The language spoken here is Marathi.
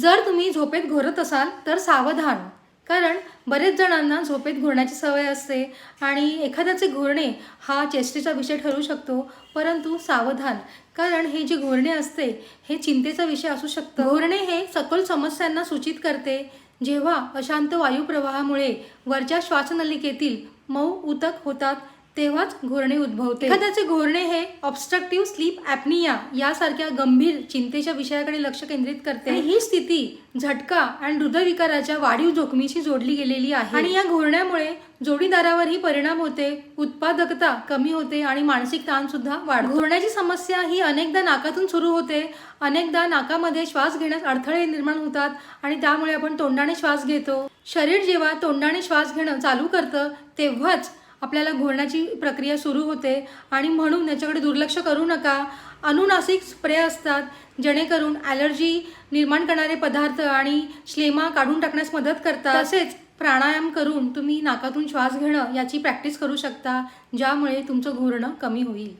जर तुम्ही झोपेत घोरत असाल तर सावधान. कारण बरेच जणांना झोपेत घोरण्याची सवय असते आणि एखाद्याचे घोरणे हा चेष्टेचा विषय ठरू शकतो परंतु सावधान. कारण हे जे घोरणे असते हे चिंतेचा विषय असू शकतं. घोरणे हे सखोल समस्यांना सूचित करते. जेव्हा अशांत वायुप्रवाहामुळे वरच्या श्वासनलिकेतील मऊ उतक होतात तेव्हाच घोरणे उद्भवते. एखाद्याचे घोरणे हे ऑब्स्ट्रक्टिव्ह स्लीप ॲपनिया यासारख्या गंभीर चिंतेच्या विषयाकडे लक्ष केंद्रित करते. आणि ही स्थिती झटका आणि हृदयविकाराच्या वाढीव जोखमीशी जोडली गेलेली आहे. आणि या घोरण्यामुळे जोडीदारावरही परिणाम होते उत्पादकता कमी होते आणि मानसिक ताण सुद्धा वाढ घोरण्याची समस्या ही अनेकदा नाकातून सुरू होते. अनेकदा नाकामध्ये श्वास घेण्यास अडथळे निर्माण होतात आणि त्यामुळे आपण तोंडाने श्वास घेतो. शरीर जेव्हा तोंडाने श्वास घेणं चालू करतं तेव्हाच आपल्याला घोरण्याची प्रक्रिया सुरू होते. आणि म्हणून याच्याकडे दुर्लक्ष करू नका. अनुनासिक स्प्रे असतात जेणेकरून ॲलर्जी निर्माण करणारे पदार्थ आणि श्लेमा काढून टाकण्यास मदत करतात. तसेच प्राणायाम करून तुम्ही नाकातून श्वास घेणं याची प्रॅक्टिस करू शकता ज्यामुळे तुमचं घोरणं कमी होईल.